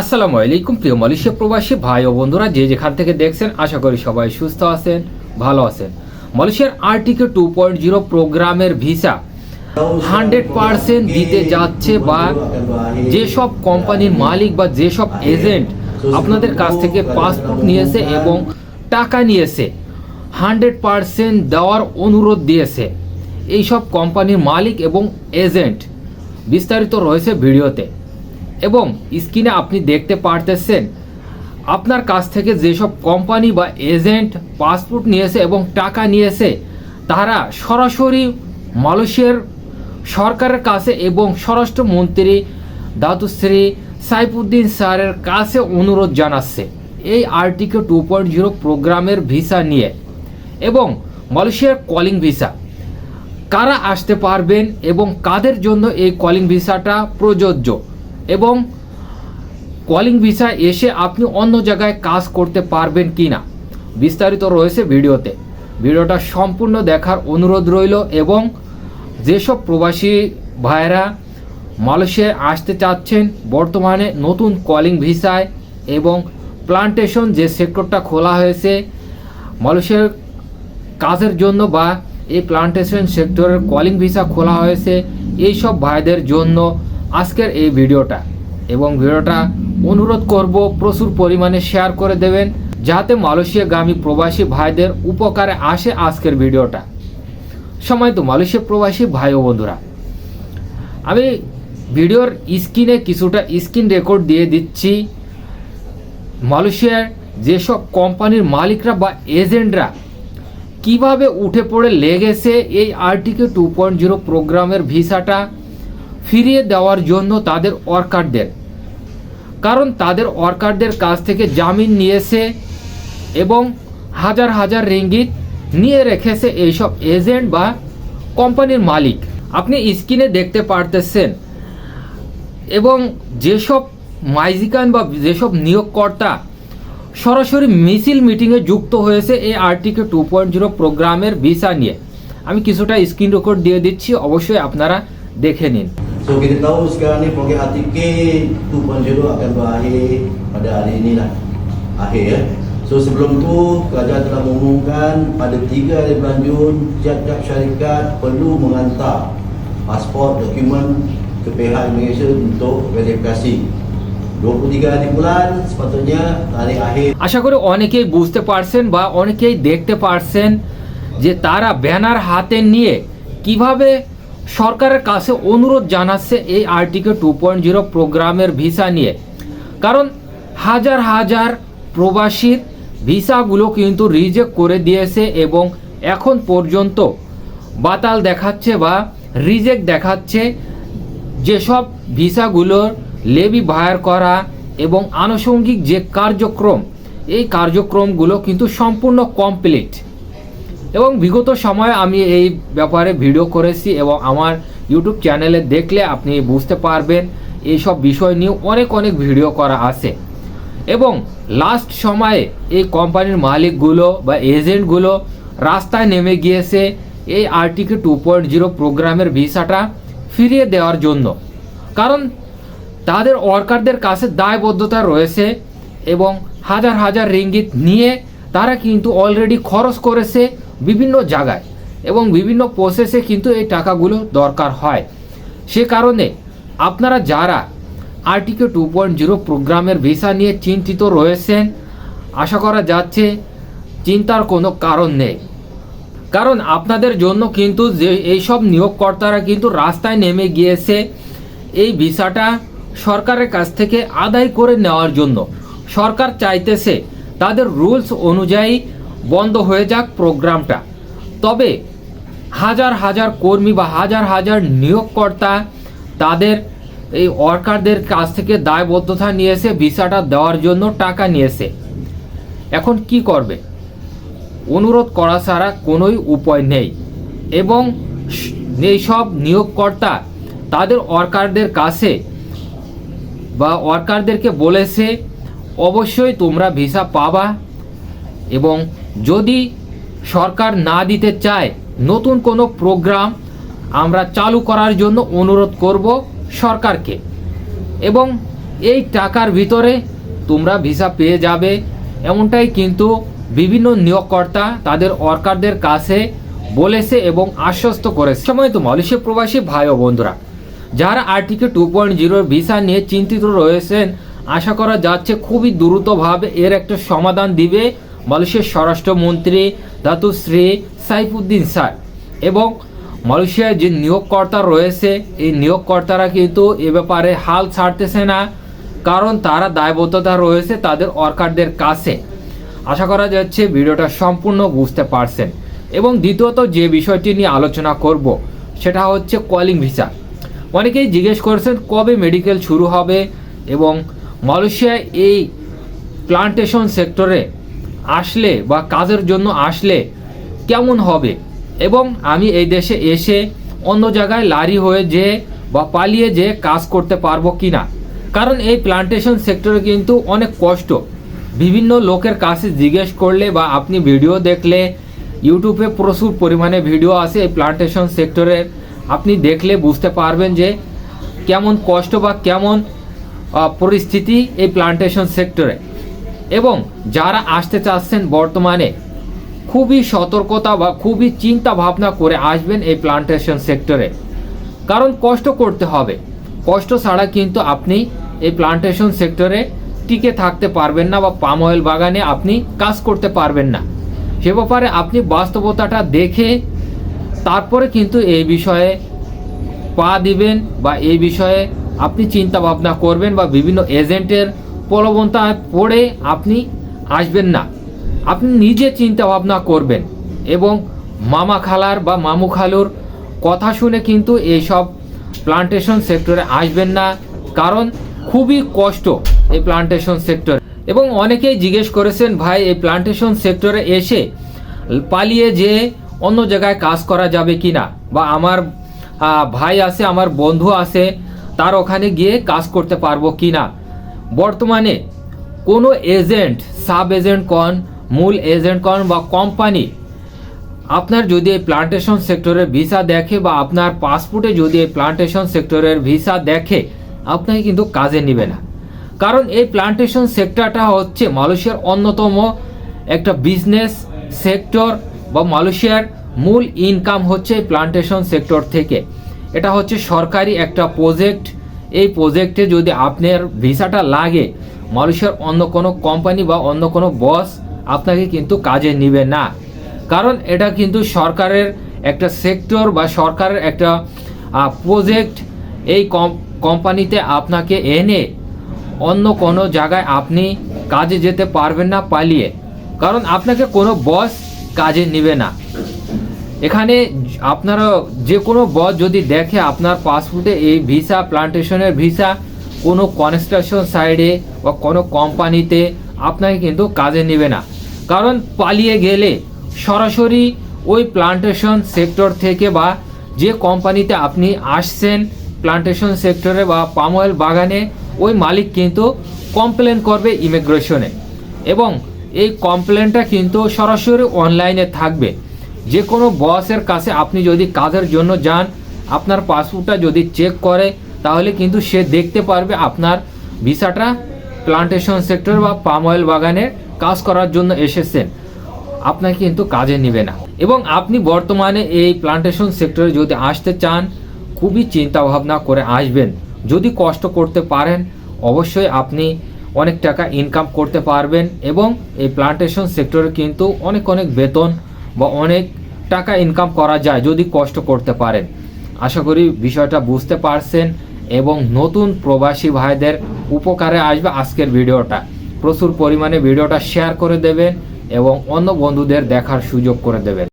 আসসালামু আলাইকুম, প্রিয় মালয়েশিয়া প্রবাসী ভাই ও বন্ধুরা, যে যেখান থেকে দেখছেন, আশা করি সবাই সুস্থ আছেন, ভালো আছেন। মালয়েশিয়ার আর্টিকে টু পয়েন্ট জিরো প্রোগ্রামের ভিসা হান্ড্রেড পার্সেন্ট দিতে যাচ্ছে বা যেসব কোম্পানির মালিক বা যেসব এজেন্ট আপনাদের কাছ থেকে পাসপোর্ট নিয়েছে এবং টাকা নিয়েছে, হান্ড্রেড পার্সেন্ট দেওয়ার অনুরোধ দিয়েছে এইসব কোম্পানির মালিক এবং এজেন্ট। বিস্তারিত রয়েছে ভিডিওতে। এবং স্ক্রিনে আপনি দেখতে পারতেছেন, আপনার কাছ থেকে যেসব কোম্পানি বা এজেন্ট পাসপোর্ট নিয়েছে এবং টাকা নিয়েছে, তারা সরাসরি মালয়েশিয়ার সরকারের কাছে এবং স্বরাষ্ট্রমন্ত্রী দাতুশ্রী সাইফুদ্দিন স্যারের কাছে অনুরোধ জানাচ্ছে এই আর্টিকে টু পয়েন্ট জিরো প্রোগ্রামের ভিসা নিয়ে এবং মালয়েশিয়ার কলিং ভিসা। কারা আসতে পারবেন এবং কাদের জন্য এই কলিং ভিসাটা প্রযোজ্য? এবং কলিং ভিসা এসে আপনি অন্য জায়গায় কাজ করতে পারবেন কি না? বিস্তারিত রয়েছে ভিডিওতে। ভিডিওটা সম্পূর্ণ দেখার অনুরোধ রইল এবং যেসব প্রবাসী ভাইয়েরা মালয়েশিয়ায় আসতে চাচ্ছেন, বর্তমানে নতুন কলিং ভিসায় এবং প্লান্টেশন যে সেক্টরটা খোলা হয়েছে মালয়েশিয়ার কাজের জন্য বা এই প্লান্টেশন সেক্টরের কলিং ভিসা খোলা হয়েছে এই সব ভাইদের জন্য আজকের এই ভিডিওটা। এবং ভিডিওটা অনুরোধ করব প্রচুর পরিমাণে শেয়ার করে দেবেন, যাতে মালয়েশিয়াগামী প্রবাসী ভাইদের উপকারে আসে আজকের ভিডিওটা। সময় তো মালয়েশিয়া প্রবাসী ভাই ও বন্ধুরা, আমি ভিডিওর স্ক্রিনে কিছুটা স্ক্রিন রেকর্ড দিয়ে দিচ্ছি। মালয়েশিয়ার যেসব কোম্পানির মালিকরা বা এজেন্টরা কীভাবে উঠে পড়ে লেগেছে এই আর্টিকে টু পয়েন্ট জিরো প্রোগ্রামের ভিসাটা ফিরিয়ে দেওয়ার জন্য তাদের ওয়ার্কারদের কারণ তাদের ওয়ার্কারদের কাছ থেকে জামিন নিয়েছে এবং হাজার হাজার রিঙ্গিত নিয়ে রেখেছে এইসব এজেন্ট বা কোম্পানির মালিক। আপনি স্ক্রিনে দেখতে পারতেছেন এবং যেসব মাইজিকান বা যেসব নিয়োগকর্তা সরাসরি মিছিল মিটিংয়ে যুক্ত হয়েছে এই আর্টিকে টু পয়েন্ট জিরো প্রোগ্রামের ভিসা নিয়ে। আমি কিছুটা স্ক্রিন রেকর্ড দিয়ে দিচ্ছি, অবশ্যই আপনারা দেখে নিন। So kita tahu sekarang ni program ATK 2.0 akan berakhir pada hari ini lah Akhir ya So sebelum tu kerajaan telah mengumumkan pada 3 hari bulan Jun Tiap-tiap syarikat perlu menghantar pasport dokumen ke pihak Malaysia untuk verifikasi 23 hari bulan sepatutnya tarikh akhir আশা করি অনেকেই বুঝতে পারছেন বা অনেকেই দেখতে পারছেন যে তারা ব্যানার হাতে নিয়ে কিভাবে সরকারের কাছে অনুরোধ জানাচ্ছে এই আর্টিকে টু পয়েন্ট জিরো প্রোগ্রামের ভিসা নিয়ে। কারণ হাজার হাজার প্রবাসীর ভিসাগুলো কিন্তু রিজেক্ট করে দিয়েছে এবং এখন পর্যন্ত বাতাল দেখাচ্ছে বা রিজেক্ট দেখাচ্ছে যেসব ভিসাগুলোর লেবি বায়ার করা এবং আনুষঙ্গিক যে কার্যক্রম, এই কার্যক্রমগুলো কিন্তু সম্পূর্ণ কমপ্লিট। এবং বিগত সময়ে আমি এই ব্যাপারে ভিডিও করেছি এবং আমার ইউটিউব চ্যানেলে দেখলে আপনি বুঝতে পারবেন এইসব বিষয় নিয়ে অনেক অনেক ভিডিও করা আছে। এবং লাস্ট সময়ে এই কোম্পানির মালিকগুলো বা এজেন্টগুলো রাস্তায় নেমে গিয়েছে এই আর্টিকে টু পয়েন্ট জিরো প্রোগ্রামের ভিসাটা ফিরিয়ে দেওয়ার জন্য। কারণ তাদের ওয়ার্কারদের কাছে দায়বদ্ধতা রয়েছে এবং হাজার হাজার রিঙ্গিত নিয়ে তারা কিন্তু অলরেডি খরচ করেছে বিভিন্ন জায়গায় এবং বিভিন্ন প্রসেসে কিন্তু এই টাকাগুলো দরকার হয়। সে কারণে আপনারা যারা আর্টিকে টু পয়েন্ট জিরো প্রোগ্রামের ভিসা নিয়ে চিন্তিত রয়েছেন, আশা করা যাচ্ছে চিন্তার কোনো কারণ নেই। কারণ আপনাদের জন্য কিন্তু যে এইসব নিয়োগকর্তারা কিন্তু রাস্তায় নেমে গিয়েছে এই ভিসাটা সরকারের কাছ থেকে আদায় করে নেওয়ার জন্য। সরকার চাইতেছে তাদের রুলস অনুযায়ী বন্ধ হয়ে যাক প্রোগ্রামটা। তবে হাজার হাজার কর্মী বা হাজার হাজার নিয়োগকর্তা তাদের এই ওয়ার্কারদের কাছ থেকে দায়বদ্ধতা নিয়েছে ভিসাটা দেওয়ার জন্য টাকা নিয়েছে এখন কি করবে? অনুরোধ করা ছাড়া কোনোই উপায় নেই। এবং স- এইসব নিয়োগকর্তা তাদের ওয়ার্কারদের কাছে বা ওয়ার্কারদেরকে বলেছে অবশ্যই তোমরা ভিসা পাবা এবং যদি সরকার না দিতে চায় নতুন কোনো প্রোগ্রাম আমরা চালু করার জন্য অনুরোধ করব সরকারকে। এবং এই টাকার ভিতরে তোমরা ভিসা পেয়ে যাবে। এমনটাই কিন্তু বিভিন্ন নিয়োগকর্তা তাদের ওয়ার্কারদের কাছে বলেছে এবং আশ্বস্ত করেছে। সময় তো মালয়েশিয়া প্রবাসী ভাই ও বন্ধুরা, যারা আর্টিকে টু পয়েন্ট জিরোর ভিসা নিয়ে চিন্তিত রয়েছেন আশা করা যাচ্ছে খুবই দ্রুতভাবে এর একটা সমাধান দিবে মালয়েশিয়ার স্বরাষ্ট্রমন্ত্রী ধাতুশ্রী সাইফুদ্দিন স্যার। এবং মালয়েশিয়ার যে নিয়োগকর্তা রয়েছে, এই নিয়োগকর্তারা কিন্তু এ ব্যাপারে হাল ছাড়তেছে না, কারণ তারা দায়বদ্ধতা রয়েছে তাদের ওয়ার্কারদের কাছে। আশা করা যাচ্ছে ভিডিওটা সম্পূর্ণ বুঝতে পারছেন। এবং দ্বিতীয়ত যে বিষয়টি নিয়ে আলোচনা করব, সেটা হচ্ছে কলিং ভিসা। অনেকেই জিজ্ঞেস করেছেন কবে মেডিকেল শুরু হবে এবং মালয়েশিয়ায় এই প্লান্টেশন সেক্টরে আসলে বা কাজের জন্য আসলে কেমন হবে? এবং আমি এই দেশে এসে অন্য জায়গায় লারি হয়ে যে বা পালিয়ে যে কাজ করতে পারব কি না কারণ এই প্লান্টেশন সেক্টরে কিন্তু অনেক কষ্ট। বিভিন্ন লোকের কাছে জিজ্ঞেস করলে বা আপনি ভিডিও দেখলে, ইউটিউবে প্রচুর পরিমাণে ভিডিও আছে এই প্লান্টেশন সেক্টরের আপনি দেখলে বুঝতে পারবেন যে কেমন কষ্ট বা কেমন পরিস্থিতি এই প্লান্টেশন সেক্টরে এবং যারা আসতে চাচ্ছেন বর্তমানে, খুবই সতর্কতা বা খুবই চিন্তা ভাবনা করে আসবেন এই প্লান্টেশন সেক্টরে কারণ কষ্ট করতে হবে। কষ্ট ছাড়া কিন্তু আপনি এই প্লান্টেশন সেক্টরে টিকে থাকতে পারবেন না বা পাম অয়েল বাগানে আপনি কাজ করতে পারবেন না। সে ব্যাপারে আপনি বাস্তবতাটা দেখে তারপরে কিন্তু এই বিষয়ে পা দিবেন বা এই বিষয়ে আপনি চিন্তা ভাবনা করবেন বা বিভিন্ন এজেন্টের প্রলোভনতায় পড়ে আপনি আসবেন না। আপনি নিজে চিন্তা ভাবনা করবেন এবং মামা খালার বা মামু খালুর কথা শুনে কিন্তু এইসব প্লান্টেশন সেক্টরে আসবেন না। কারণ খুবই কষ্ট এই প্লান্টেশন সেক্টর এবং অনেকেই জিজ্ঞেস করেছেন, ভাই, এই প্লান্টেশন সেক্টরে এসে পালিয়ে যে অন্য জায়গায় কাজ করা যাবে কি না বা, আমার ভাই আছে, আমার বন্ধু আছে তার ওখানে গিয়ে কাজ করতে পারব কি না বর্তমানে কোনো এজেন্ট, সাব এজেন্ট কন, মূল এজেন্ট কন বা কোম্পানি, আপনার যদি এই প্লান্টেশন সেক্টরের ভিসা দেখে বা আপনার পাসপোর্টে যদি এই প্লান্টেশন সেক্টরের ভিসা দেখে, আপনাকে কিন্তু কাজে নেবে না। কারণ এই প্লান্টেশন সেক্টরটা হচ্ছে মালয়েশিয়ার অন্যতম একটা বিজনেস সেক্টর বা মালয়েশিয়ার মূল ইনকাম হচ্ছে এই প্লান্টেশন সেক্টর থেকে। এটা হচ্ছে সরকারি একটা প্রজেক্ট এই প্রজেক্টে যদি আপনার ভিসাটা লাগে, মালয়েশিয়ার অন্য কোনো কোম্পানি বা অন্য কোনো বস আপনাকে কিন্তু কাজে নেবে না। কারণ এটা কিন্তু সরকারের একটা সেক্টর বা সরকারের একটা প্রজেক্ট এই কম- কোম্পানিতে আপনাকে এনে অন্য কোনো জায়গায় আপনি কাজে যেতে পারবেন না পালিয়ে। কারণ আপনাকে কোনো বস কাজে নেবে না। এখানে আপনারা যে কোনো বস যদি দেখে আপনার পাসপোর্টে এই ভিসা, প্লান্টেশনের ভিসা, কোনো কনস্ট্রাকশন সাইডে বা কোনো কোম্পানিতে, আপনাকে কিন্তু কাজে নেবে না। কারণ পালিয়ে গেলে সরাসরি ওই প্লান্টেশন সেক্টর থেকে বা যে কোম্পানিতে আপনি আসছেন প্লান্টেশন সেক্টরে বা পাম অয়েল বাগানে, ওই মালিক কিন্তু কমপ্লেন করবে ইমিগ্রেশনে। এবং এই কমপ্লেনটা কিন্তু সরাসরি অনলাইনে থাকবে। যে কোনো বসের কাছে আপনি যদি কাজের জন্য যান, আপনার পাসপোর্টটা যদি চেক করে, তাহলে কিন্তু সে দেখতে পারবে আপনার ভিসাটা প্লান্টেশন সেক্টর বা পাম অয়েল বাগানে কাজ করার জন্য এসেছেন আপনাকে কিন্তু কাজে নেবে না। এবং আপনি বর্তমানে এই প্লান্টেশন সেক্টরে যদি আসতে চান, খুবই চিন্তা ভাবনা করে আসবেন। যদি কষ্ট করতে পারেন, অবশ্যই আপনি অনেক টাকা ইনকাম করতে পারবেন এবং এই প্লান্টেশন সেক্টরে কিন্তু অনেক অনেক বেতন বা অনেক টাকা ইনকাম করা যায় যদি কষ্ট করতে পারেন। আশা করি বিষয়টা বুঝতে পারছেন এবং নতুন প্রবাসী ভাইদের উপকারে আসবে আজকের ভিডিওটা। প্রচুর পরিমাণে ভিডিওটা শেয়ার করে দেবেন এবং অন্য বন্ধুদের দেখার সুযোগ করে দেবেন।